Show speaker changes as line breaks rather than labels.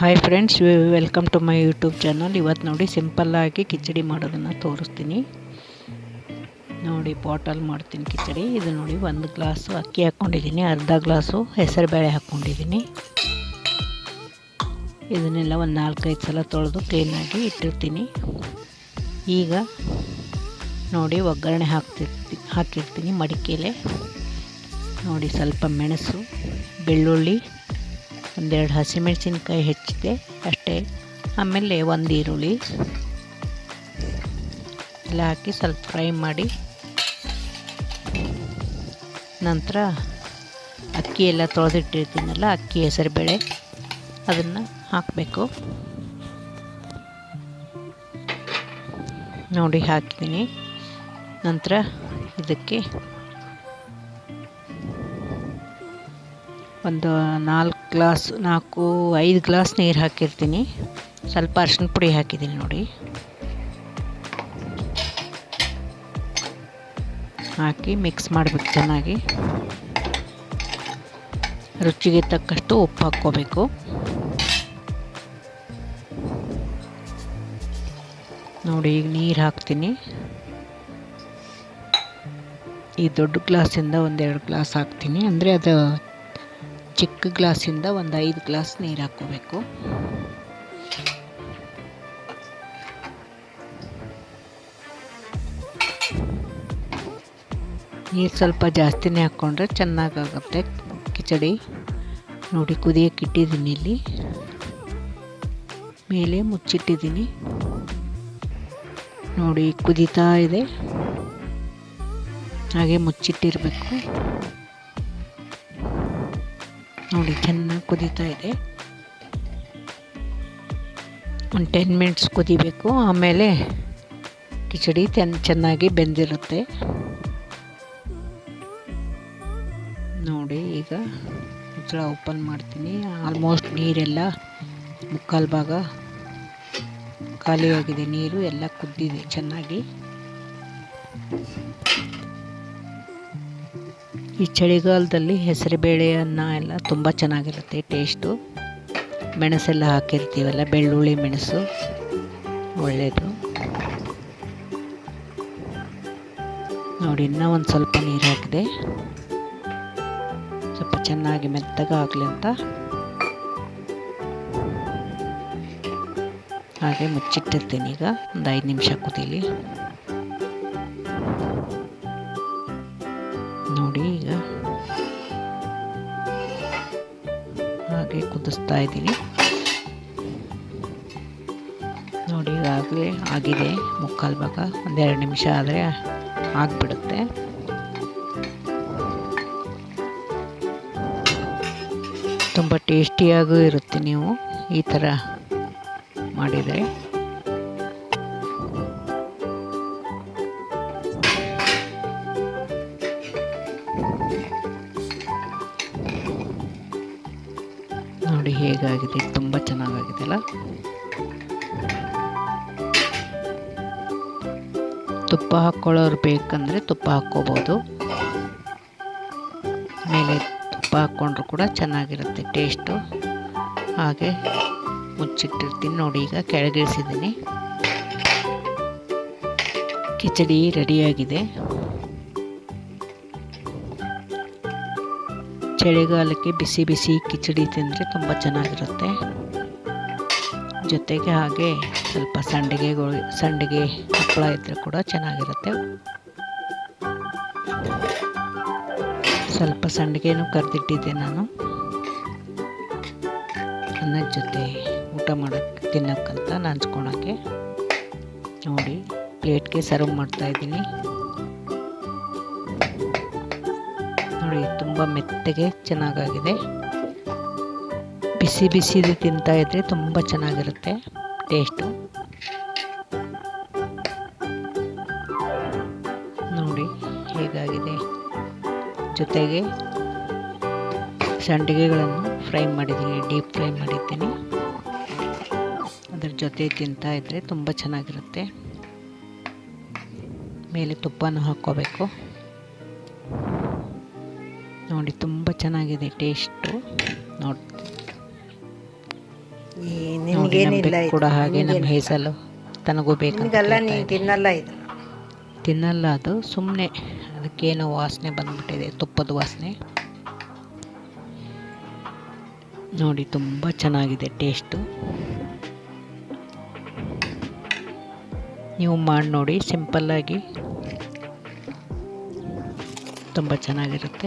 Hi friends welcome to my YouTube channel ಇವತ್ತು ನೋಡಿ ಸಿಂಪಲ್ಲಾಗಿ ಕಿಚಡಿ ಮಾಡೋದನ್ನು ತೋರಿಸ್ತೀನಿ. ನೋಡಿ ಬಾಟಲ್ ಮಾಡ್ತೀನಿ ಕಿಚಡಿ. ಇದು ನೋಡಿ ಒಂದು ಗ್ಲಾಸು ಅಕ್ಕಿ ಹಾಕ್ಕೊಂಡಿದ್ದೀನಿ ಅರ್ಧ ಗ್ಲಾಸು ಹೆಸರುಬೇಳೆ ಹಾಕ್ಕೊಂಡಿದ್ದೀನಿ ಇದನ್ನೆಲ್ಲ ಒಂದು ನಾಲ್ಕೈದು ಸಲ ತೊಳೆದು ಕ್ಲೀನಾಗಿ ಇಟ್ಟಿರ್ತೀನಿ. ಈಗ ನೋಡಿ ಒಗ್ಗರಣೆ ಹಾಕ್ತಿರ್ತಿ, ಹಾಕಿರ್ತೀನಿ ಮಡಿಕೆಲೆ. ನೋಡಿ ಸ್ವಲ್ಪ ಮೆಣಸು, ಬೆಳ್ಳುಳ್ಳಿ ಒಂದೆರಡು ಹಸಿಮೆಣಸಿನ್ಕಾಯಿ ಹೆಚ್ಚಿದೆ, ಅಷ್ಟೇ. ಆಮೇಲೆ ಒಂದು ಈರುಳ್ಳಿ. ಎಲ್ಲ ಹಾಕಿ ಸ್ವಲ್ಪ ಫ್ರೈ ಮಾಡಿ. ನಂತರ ಅಕ್ಕಿ ಎಲ್ಲ ತೊಳೆದಿಟ್ಟಿರ್ತೀನಲ್ಲ, ಅಕ್ಕಿ ಹೆಸರುಬೇಳೆ, ಅದನ್ನು ಹಾಕಬೇಕು. ನೋಡಿ, ಹಾಕಿದ್ದೀನಿ. ನಂತರ ಇದಕ್ಕೆ ಒಂದು ನಾಲ್ಕು ಗ್ಲಾಸ್, ನಾಲ್ಕು, ಐದು ಗ್ಲಾಸ್ ನೀರು ಹಾಕಿರ್ತೀನಿ. ಸ್ವಲ್ಪ ಅರ್ಶಿನ ಪುಡಿ ಹಾಕಿದ್ದೀನಿ ನೋಡಿ. ಹಾಕಿ ಮಿಕ್ಸ್ ಮಾಡಬೇಕು ಚೆನ್ನಾಗಿ. ರುಚಿಗೆ ತಕ್ಕಷ್ಟು ಉಪ್ಪು ಹಾಕ್ಕೋಬೇಕು. ನೋಡಿ, ಈಗ ನೀರು ಹಾಕ್ತೀನಿ. ಈ ದೊಡ್ಡ ಗ್ಲಾಸಿಂದ ಒಂದೆರಡು ಗ್ಲಾಸ್ ಹಾಕ್ತೀನಿ. ಅಂದರೆ ಅದು ಚಿಕ್ಕ ಗ್ಲಾಸಿಂದ ಒಂದು ಐದು ಗ್ಲಾಸ್ ನೀರು ಹಾಕ್ಕೋಬೇಕು. ನೀರು ಸ್ವಲ್ಪ ಜಾಸ್ತಿನೇ ಹಾಕ್ಕೊಂಡ್ರೆ ಚೆನ್ನಾಗಾಗುತ್ತೆ. ಕಿಚಡಿ ನೋಡಿ ಕುದಿಯೋಕೆ ಇಟ್ಟಿದ್ದೀನಿ ಇಲ್ಲಿ. ಮೇಲೆ ಮುಚ್ಚಿಟ್ಟಿದ್ದೀನಿ. ನೋಡಿ ಕುದೀತಾ ಇದೆ. ಹಾಗೆ ಮುಚ್ಚಿಟ್ಟಿರಬೇಕು. ನೋಡಿ ಚೆನ್ನಾಗಿ ಕುದೀತಾ ಇದೆ. ಒಂದು ಟೆನ್ ಮಿನಿಟ್ಸ್ ಕುದಿಬೇಕು, ಆಮೇಲೆ ಕಿಚಡಿ ಚೆನ್ನ ಚೆನ್ನಾಗಿ ಬೆಂದಿರುತ್ತೆ. ನೋಡಿ, ಈಗ ಮುಚ್ಚಳ ಓಪನ್ ಮಾಡ್ತೀನಿ. ಆಲ್ಮೋಸ್ಟ್ ನೀರೆಲ್ಲ ಮುಕ್ಕಾಲು ಭಾಗ ಖಾಲಿಯಾಗಿದೆ. ನೀರು ಎಲ್ಲ ಕುದ್ದಿದೆ ಚೆನ್ನಾಗಿ. ಈ ಚಳಿಗಾಲದಲ್ಲಿ ಹೆಸರುಬೇಳೆ ಅನ್ನ ಎಲ್ಲ ತುಂಬ ಚೆನ್ನಾಗಿರುತ್ತೆ ಟೇಸ್ಟು ಮೆಣಸೆಲ್ಲ ಹಾಕಿರ್ತೀವಲ್ಲ, ಬೆಳ್ಳುಳ್ಳಿ ಮೆಣಸು ಒಳ್ಳೆಯದು ನೋಡಿ, ಇನ್ನೂ ಒಂದು ಸ್ವಲ್ಪ ನೀರು ಹಾಕಿದೆ. ಸ್ವಲ್ಪ ಚೆನ್ನಾಗಿ ಮೆತ್ತಗೆ ಆಗಲಿ ಅಂತ. ಹಾಗೆ ಮುಚ್ಚಿಟ್ಟಿರ್ತೀನಿ ಈಗ, ಒಂದು ಐದು ನಿಮಿಷ ಕುದೀಲಿ ಕುದಿಸ್ತಾ ಇದ್ದೀನಿ. ನೋಡಿ, ಈಗಾಗಲೇ ಆಗಿದೆ ಮುಕ್ಕಾಲು ಭಾಗ. ಒಂದೆರಡು ನಿಮಿಷ ಆದರೆ ಆಗಿಬಿಡುತ್ತೆ. ತುಂಬ ಟೇಸ್ಟಿಯಾಗೂ ಇರುತ್ತೆ ನೀವು ಈ ಥರ ಮಾಡಿದರೆ. ನೋಡಿ ಹೇಗಾಗಿದೆ, ತುಂಬ ಚೆನ್ನಾಗಾಗಿದೆ ಅಲ್ಲ? ತುಪ್ಪ ಹಾಕ್ಕೊಳ್ಳೋರು ಬೇಕಂದರೆ ತುಪ್ಪ ಹಾಕ್ಕೋಬೋದು. ಮೇಲೆ ತುಪ್ಪ ಹಾಕ್ಕೊಂಡ್ರು ಕೂಡ ಚೆನ್ನಾಗಿರುತ್ತೆ ಟೇಸ್ಟು. ಹಾಗೆ ಮುಚ್ಚಿಟ್ಟಿರ್ತೀನಿ ನೋಡಿ, ಈಗ ಕೆಳಗಿಳಿಸಿದ್ದೀನಿ. ಕಿಚಡಿ ರೆಡಿಯಾಗಿದೆ. ಚಳಿಗಾಲಕ್ಕೆ ಬಿಸಿ ಬಿಸಿ ಕಿಚಡಿ ತಿಂದರೆ ತುಂಬ ಚೆನ್ನಾಗಿರುತ್ತೆ. ಜೊತೆಗೆ ಹಾಗೆ ಸ್ವಲ್ಪ ಸಂಡಿಗೆಗಳು ಸಂಡಿಗೆ ಹಪ್ಪಳ ಇದ್ದರೆ ಕೂಡ ಚೆನ್ನಾಗಿರುತ್ತೆ. ಸ್ವಲ್ಪ ಸಂಡಿಗೆನೂ ಕರೆದಿಟ್ಟಿದ್ದೆ ನಾನು. ಅನ್ನದ ಜೊತೆ ಊಟ ಮಾಡೋಕ್ಕೆ ತಿನ್ನೋಕ್ಕಂತ ನಾಂಚ್ಕೊಳಕ್ಕೆ ನೋಡಿ ಪ್ಲೇಟ್ಗೆ ಸರ್ವ್ ಮಾಡ್ತಾಯಿದ್ದೀನಿ ನೋಡಿ, ತುಂಬ ಮೆತ್ತಗೆ ಚೆನ್ನಾಗಾಗಿದೆ. ಬಿಸಿ ಬಿಸಿ ತಿಂತಾ ಇದ್ರೆ ತುಂಬ ಚೆನ್ನಾಗಿರುತ್ತೆ ಟೇಸ್ಟು. ನೋಡಿ, ಹೇಗಾಗಿದೆ. ಜೊತೆಗೆ ಸಂಡಿಗೆಗಳನ್ನು ಫ್ರೈ ಮಾಡಿದ್ದೀನಿ, ಡೀಪ್ ಫ್ರೈ ಮಾಡಿದ್ದೀನಿ. ಅದರ ಜೊತೆ ತಿಂತಾ ಇದ್ರೆ ತುಂಬ ಚೆನ್ನಾಗಿರುತ್ತೆ. ಮೇಲೆ ತುಪ್ಪನೂ ಹಾಕ್ಕೋಬೇಕು. ನೋಡಿ ತುಂಬ ಚೆನ್ನಾಗಿದೆ ಟೇಸ್ಟು. ನೋಡಿ ಕೂಡ ಹಾಗೆ ನಮ್ಮ ಹೇಸಲು ತನಗೂ ಬೇಕು.
ತಿನ್ನಲ್ಲ ಇದು.
ತಿನ್ನಲ್ಲ ಅದು ಸುಮ್ಮನೆ ಅದಕ್ಕೇನೋ ವಾಸನೆ ಬಂದ್ಬಿಟ್ಟಿದೆ ತುಪ್ಪದ ವಾಸನೆ. ನೋಡಿ ತುಂಬ ಚೆನ್ನಾಗಿದೆ ಟೇಸ್ಟು. ನೀವು ಮಾಡಿ ನೋಡಿ ಸಿಂಪಲ್ಲಾಗಿ. ತುಂಬ ಚೆನ್ನಾಗಿರುತ್ತೆ.